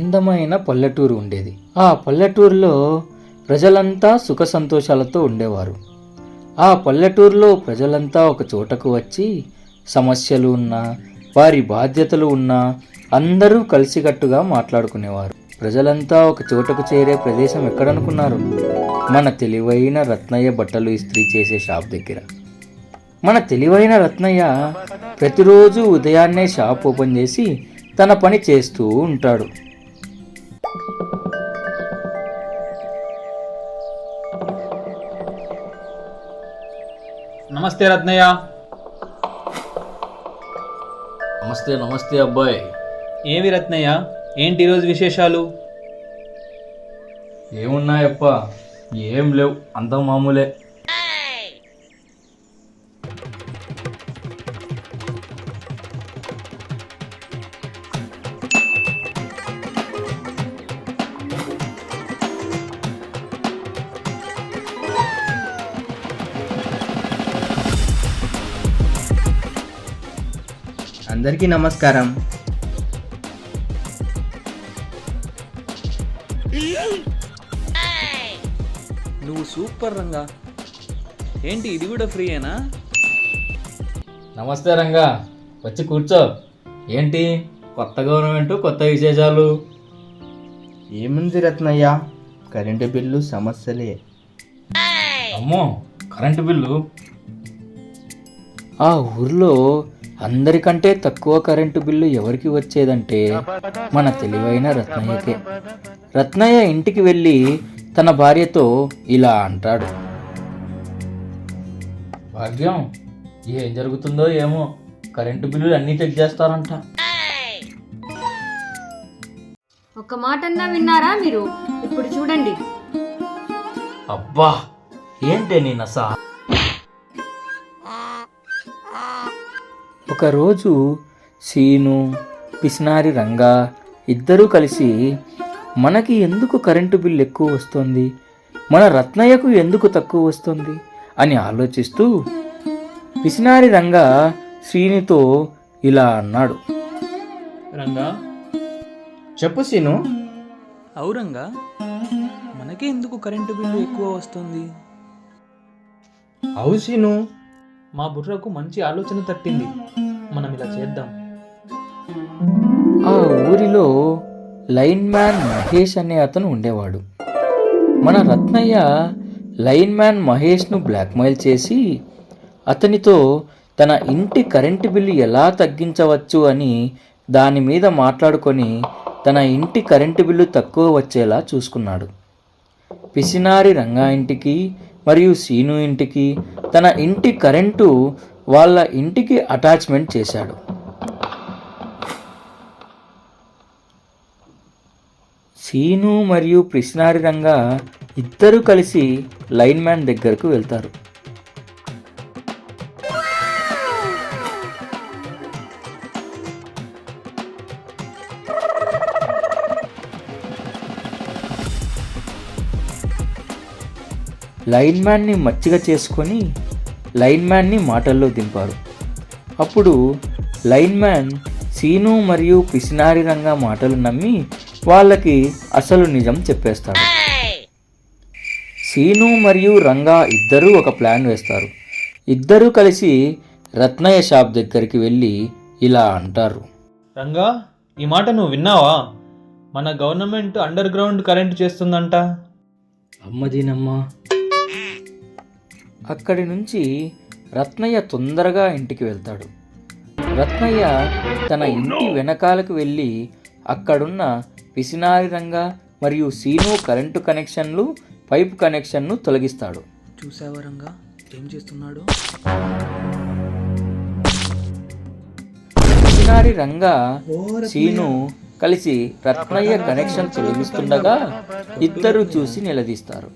అందమైన పల్లెటూరు ఉండేది. ఆ పల్లెటూరులో ప్రజలంతా సుఖ సంతోషాలతో ఉండేవారు. ఆ పల్లెటూరులో ప్రజలంతా ఒక చోటకు వచ్చి సమస్యలు ఉన్నా వారి బాధ్యతలు ఉన్నా అందరూ కలిసికట్టుగా మాట్లాడుకునేవారు. ప్రజలంతా ఒక చోటకు చేరే ప్రదేశం ఎక్కడనుకున్నారు? మన తెలివైన రత్నయ్య బట్టలు ఇస్త్రీ చేసే షాప్ దగ్గర. మన తెలివైన రత్నయ్య ప్రతిరోజు ఉదయాన్నే షాప్ ఓపెన్ చేసి తన పని చేస్తూ ఉంటాడు. నమస్తే రత్నయ్య. నమస్తే నమస్తే అబ్బాయి. ఏవి రత్నయ్య? ఏంటి ఈరోజు విశేషాలు? ఏమున్నాయప్ప? ఏం లేవు అంత మామూలే. అందరికీ నమస్కారం. నువ్వు సూపర్ రంగా. ఏంటి ఇది కూడా ఫ్రీయేనా? నమస్తే రంగా వచ్చి కూర్చో. ఏంటి? కొత్త గవర్నమెంట్ కొత్త విశేషాలు? ఏముంది రత్నయ్య? కరెంటు బిల్లు సమస్యలే. అమ్మో కరెంటు బిల్లు? ఆ ఊర్లో అందరికంటే తక్కువ కరెంటు బిల్లు ఎవరికి వచ్చేదంటే మన తెలివైన రత్నయ్యకే. రత్నయ్య ఇంటికి వెళ్ళి తన భార్యతో ఇలా అంటాడు. భాగ్యం ఏం జరుగుతుందో ఏమో కరెంటు బిల్లులు అన్నీ చెక్ చేస్తారంట. ఒక్క మాటన్నా విన్నారా మీరు? ఇప్పుడు చూడండి. అబ్బా ఏంటే నీ నస? ఒకరోజు సీను పిసినారి రంగా ఇద్దరూ కలిసి మనకి ఎందుకు కరెంటు బిల్ ఎక్కువ వస్తుంది? మన రత్నయ్యకు ఎందుకు తక్కువ వస్తుంది? అని ఆలోచిస్తూ పిసినారి రంగా శ్రీనితో ఇలా అన్నాడు. రంగా చెప్పు సీను. అవురంగా మనకే ఎందుకు కరెంటు బిల్లు ఎక్కువ వస్తుంది? అవు సీను. మా బుర్రకు మంచి ఆలోచన తట్టింది. మనం ఇలా చేద్దాం. ఆ ఊరిలో లైన్ మ్యాన్ మహేష్ అనే అతను ఉండేవాడు. మన రత్నయ్య లైన్ మ్యాన్ మహేష్ను బ్లాక్మెయిల్ చేసి అతనితో తన ఇంటి కరెంటు బిల్లు ఎలా తగ్గించవచ్చు అని దాని మీద మాట్లాడుకొని తన ఇంటి కరెంటు బిల్లు తక్కువ వచ్చేలా చూసుకున్నాడు. పిసినారి రంగా ఇంటికి మరియు సీను ఇంటికి తన ఇంటి కరెంటు వాళ్ళ ఇంటికి అటాచ్మెంట్ చేశాడు. సీను మరియు పిసినారి రంగా ఇద్దరూ కలిసి లైన్ మ్యాన్ దగ్గరకు వెళ్తారు. లైన్ మ్యాన్ని మచ్చిగా చేసుకొని లైన్ మ్యాన్ని మాటల్లో దింపారు. అప్పుడు లైన్ మ్యాన్ సీను మరియు పిసినారి రంగా మాటలు నమ్మి వాళ్ళకి అసలు నిజం చెప్పేస్తాడు. సీను మరియు రంగా ఇద్దరూ ఒక ప్లాన్ వేస్తారు. ఇద్దరూ కలిసి రత్నయ్య షాప్ దగ్గరికి వెళ్ళి ఇలా అంటారు. రంగా ఈ మాట నువ్వు విన్నావా? మన గవర్నమెంట్ అండర్ గ్రౌండ్ కరెంట్ చేస్తుందంట. అమ్మదీనమ్మా అక్కడి నుంచి రత్నయ్య తొందరగా ఇంటికి వెళ్తాడు. రత్నయ్య తన ఇంటి వెనకాలకు వెళ్ళి అక్కడున్న పిసినారి రంగా మరియు సీను కరెంటు కనెక్షన్లు పైప్ కనెక్షన్ను తొలగిస్తాడు. చూసావా రంగా? ఏం చేస్తున్నాడు? పిసినారి రంగా సీను కలిసి రత్నయ్య కనెక్షన్ తొలగిస్తుండగా ఇద్దరు చూసి నిలదీస్తారు.